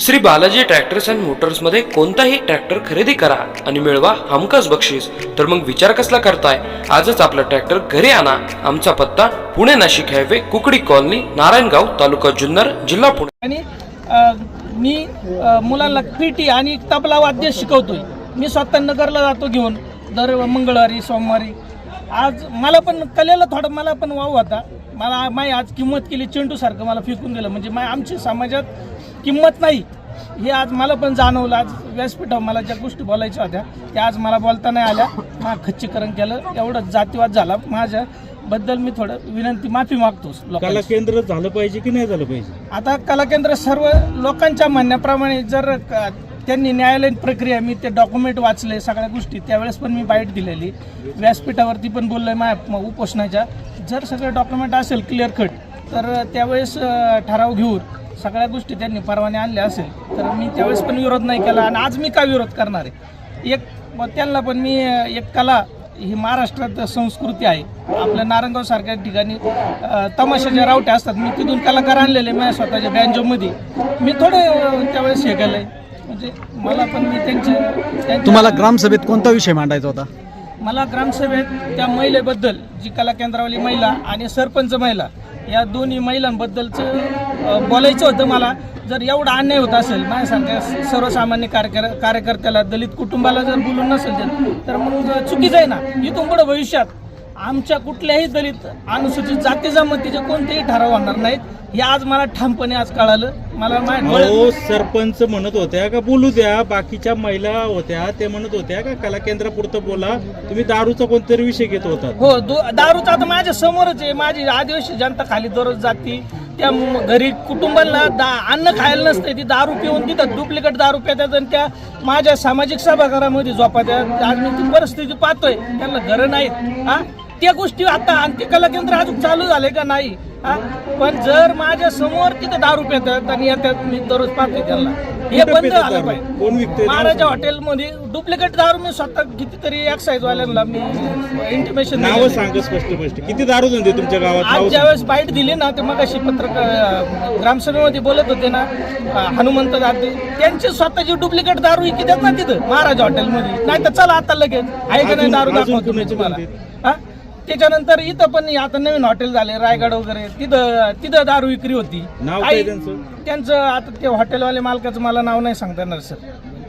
Shri Balaji tractors and मोटर्समध्ये कोणताही tractor खरेदी करा आणि मिळवा हमखास बक्षीस. तर मग विचार कसला करताय? आजच आपला ट्रॅक्टर घरी आणा. आमचा पत्ता पुणे नाशिक हायवे कुकडी कॉलनी नारायणगाव तालुका जुन्नर जिल्हा पुणे. आणि मी मुलाला मुलांना पीटी आणि तबला वाद्य शिकवतोय. मी स्वतः नगरला जातो घेऊन दर मंगळवारी सोमवारी. आज मला पण कलेला थोडा मला पण वाव होता. मला माय आज किंमत केली चेंडूसारखं मला फेकून दिलं. म्हणजे माय आमच्या समाजात किंमत नाही. हे आज मला पण जाणवलं. आज व्यासपीठावर मला ज्या गोष्टी बोलायच्या होत्या त्या आज मला बोलता नाही आल्या. मा खच्चीकरण केलं. एवढं जातीवाद झाला. माझ्या बद्दल मी थोडं विनंती माफी मागतो कला केंद्र झालं पाहिजे की नाही झालं पाहिजे? आता कला केंद्र सर्व लोकांच्या म्हणण्याप्रमाणे जर क- त्यांनी न्यायालयीन प्रक्रिया मी ते डॉक्युमेंट वाचले सगळ्या गोष्टी त्यावेळेस पण मी बाईट दिलेली. व्यासपीठावरती पण बोललोय माझ्या म- उपोषणाच्या. जर सगळे डॉक्युमेंट असेल क्लिअर कट तर त्यावेळेस ठराव घेऊन सगळ्या गोष्टी त्यांनी परवाने आणल्या असेल तर मी त्यावेळेस पण विरोध नाही केला आणि आज मी का विरोध करणार आहे? एक त्यांना पण मी एक कला ही महाराष्ट्रात संस्कृती आहे. आपल्या नारायणगाव सारख्या ठिकाणी तमाशाच्या रावट्या असतात. मी तिथून कलाकार आणलेले माझ्या स्वतःच्या बँजोमध्ये. मी थोडे त्यावेळेस हे केलंय. म्हणजे मला पण मी त्यांच्या त्यांच्या- तुम्हाला ग्रामसभेत कोणता विषय मांडायचा होता? मला ग्रामसभेत त्या महिलेबद्दल जी कला केंद्रावाली महिला आणि सरपंच महिला या दोन्ही महिलांबद्दलचं बोलायचं होतं मला जर एवढा अन्याय होत असेल माझ्यासारख्या सर्वसामान्य कार्यकर कार्यकर्त्याला दलित कुटुंबाला जर बोलून नसेल तर मग चुकीचं आहे ना इथून पुढे भविष्यात आमच्या कुठल्याही दलित अनुसूचित जाती जमातीचे कोणतेही ठराव होणार नाहीत. हे आज मला ठामपणे आज कळालं. मला अहो सरपंच म्हणत होत्या का बोलू द्या. बाकीच्या महिला होत्या ते म्हणत होत्या का कला केंद्रापुरतं बोला. तुम्ही दारूचा कोणतरी विषय घेत होता हो दारूचा आता माझ्या समोरच आहे. माझी आदिवासी जनता खाली दररोज जाती. त्या घरी कुटुंबाला दा अन्न खायला नसते ती दारू पिऊन तिथं डुप्लिकेट दारू पितात आणि त्या माझ्या सामाजिक सभागारामध्ये झोपात्या आज मी ती परिस्थिती पाहतोय. त्यांना घरं नाहीत हा? त्या गोष्टी आता आणि ते कला केंद्र अजून चालू झाले का नाही पण जर माझ्यासमोर तिथं दारू पितात आणि येतात मी दररोज पाहतोय त्यांना हे बंद झालं? पाहिजे. महाराजा हॉटेलमध्ये डुप्लिकेट दारू मी स्वतः कितीतरी एक्साईज वाल्यांना मी इंटिमेशन नावं सांग स्पष्ट स्पष्ट किती दारू धंदे तुमच्या गावात? आज ज्यावेळेस बाईट दिली ना ते मग अशी पत्रक अं, ग्रामसभेमध्ये बोलत होते ना हनुमंत दाते त्यांची स्वतःची डुप्लिकेट दारू विकतात ना तिथं महाराज हॉटेलमध्ये. नाही तर चला आता लगेच. आहे का नाही दारू मी कुणाचे तुम्हाला? हा? त्याच्यानंतर इथं पण आता नवीन हॉटेल झाले रायगड वगैरे. तिथं तिथं दारू विक्री होती. नाव काय आई- त्यांचं? त्यांचं आता ते हॉटेलवाले मालकाचं मला नाव नाही सांगता येणार सर.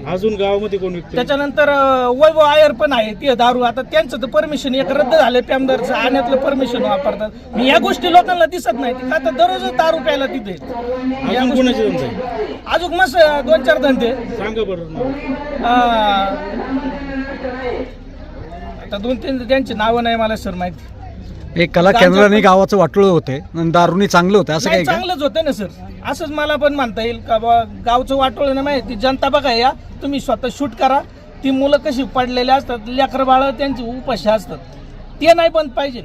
अजून गावामध्ये कोण विकते त्याच्यानंतर अं, वैभव आयर पण आहे ती दारू. आता त्यांचं तर परमिशन एक रद्द झालं पॅमदारचं आणण्यातलं परमिशन वापरतात. मी या गोष्टी लोकांना दिसत नाही. का तर दररोज दारू प्यायला तिथे. या अजून गोष्टी- कोणाचे धंदे? आहे? अजून मस्त दोन चार धंदे. सांगा बरं नाव. अं, आता दोन तीन त्यांची नावं नाही मला सर माहिती. एक कला केंद्राने गावाचं वाटोळ होते आणि दारुनी चांगलं होतं असं नाही काही का? चांगलंच होतं ना सर असंच मला पण म्हणता येईल का बा गावचं वाटोळ ना माहिती. जनता बघा या तुम्ही स्वतः शूट करा. ती मुलं कशी पडलेली असतात लेकर बाळ त्यांची उपाशी असतात. ते नाही बंद पाहिजे.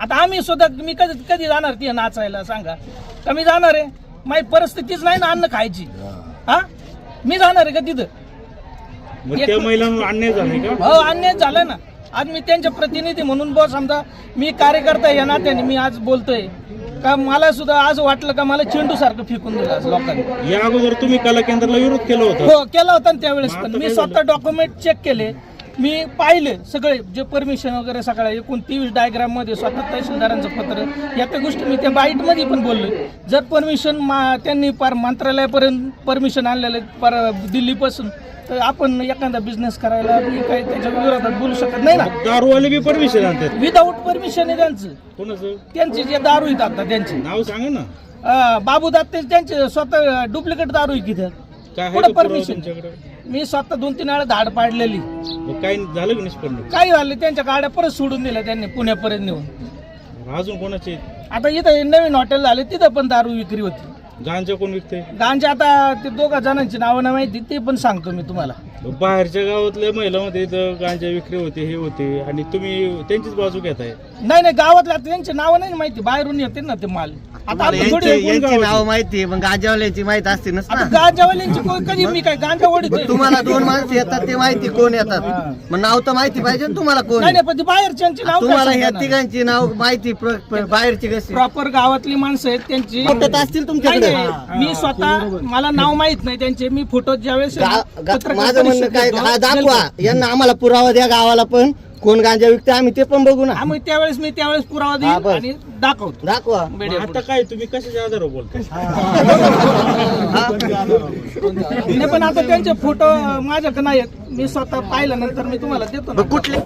आता आम्ही सुद्धा मी कधी कधी जाणार ती नाचायला सांगा. का मी जाणार आहे? माझी परिस्थितीच नाही ना अन्न खायची. हा? मी जाणार आहे का तिथं? मग त्या महिलांवर अन्याय झालाय का? हो अन्याय झाला ना. आज मी त्यांचे प्रतिनिधी म्हणून बस समजा मी कार्यकर्ता या नात्याने मी आज बोलतोय. का मला सुद्धा आज वाटलं का मला चेंडू सारखं फेकून दिलं आज लोकांनी. या अगोदर तुम्ही कला केंद्राला विरोध केला होता. हो केला होता ना त्यावेळेस पण. मी स्वतः डॉक्युमेंट चेक केले. मी पाहिले सगळे जे परमिशन वगैरे सगळं एकूण तेवीस डायग्राममध्ये स्वतः तहसीलदारांचं पत्र. या त्या गोष्टी मी त्या बाईटमध्ये पण बोललोय. जर परमिशन त्यांनी पार मंत्रालयापर्यंत परमिशन आणलेलं पार दिल्लीपासून तर आपण एखादा बिझनेस करायला काही त्याच्या विरोधात बोलू शकत नाही ना. दारूवाले बी परमिशन आणतात. विदाऊट परमिशन आहे त्यांचं. कोणाचं? त्यांचे जे दारू आता त्यांचे. नाव सांगा ना. अं, बाबू दाते त्यांचे स्वतः डुप्लिकेट दारू काय आहे का पुरावा परमिशन तुमच्याकडे? मी स्वतः दोन तीन वेळा धाड पाडलेली. मग काही झालं की निष्पन्न? काय झालं त्यांच्या गाड्या परत सोडून दिल्या त्यांनी पुण्यापर्यंत नेऊन. अजून कोणाचे? आता इथं नवीन हॉटेल झाले तिथं पण दारू विक्री होती. गांजा कोण विकते गांजा आता ते दोघा जणांची नावं नाही माहिती ते पण सांगतो मी तुम्हाला. बाहेरच्या गावातल्या महिलांमध्ये इथं गांजा विक्री होते हे होते आणि तुम्ही त्यांचीच बाजू घेताय. नाही नाही गावातल्या त्यांची नावं नाही माहिती बाहेरून येते ना ते माल. आता आपण थोडी यांचे- यांची नाव माहिती मग गांजावाल्यांची माहिती असते ना? गांजावाल्यांची कोण कधी मी काय गांजा तुम्हाला दोन माणसं येतात ते माहिती कोण येतात? मग नाव तर माहिती पाहिजे ना तुम्हाला कोण? नाही नाही पण ती बाहेरच्यांची नाव तुम्हाला ह्या तिघांची नाव माहिती प्र- प्र- बाहेरची कशी? प्रॉपर गावातली माणसं आहेत त्यांची. फोटो असतील नाही, तुमच्याकडे नाही. मी स्वतः मला नाव माहीत नाही त्यांचे. मी फोटो ज्यावेळेस गा- गा- पत्रकार माझं म्हणणं काय? घेतो, हा दाखवा. यांना आम्हाला पुरावा द्या गावाला पण. कोण गांजा विकते आम्ही ते पण बघू ना. हा, मग त्यावेळेस मी त्यावेळेस पुरावा हा, देईन बस. आणि दाखवतो. दाखवा. आता काय तुम्ही कशाच्या आधारावर बोलता नाही पण आता त्यांचे फोटो माझ्याकडे नाही आहेत मी स्वतः पाहिल्यानंतर मी तुम्हाला देतो ना. कुठले?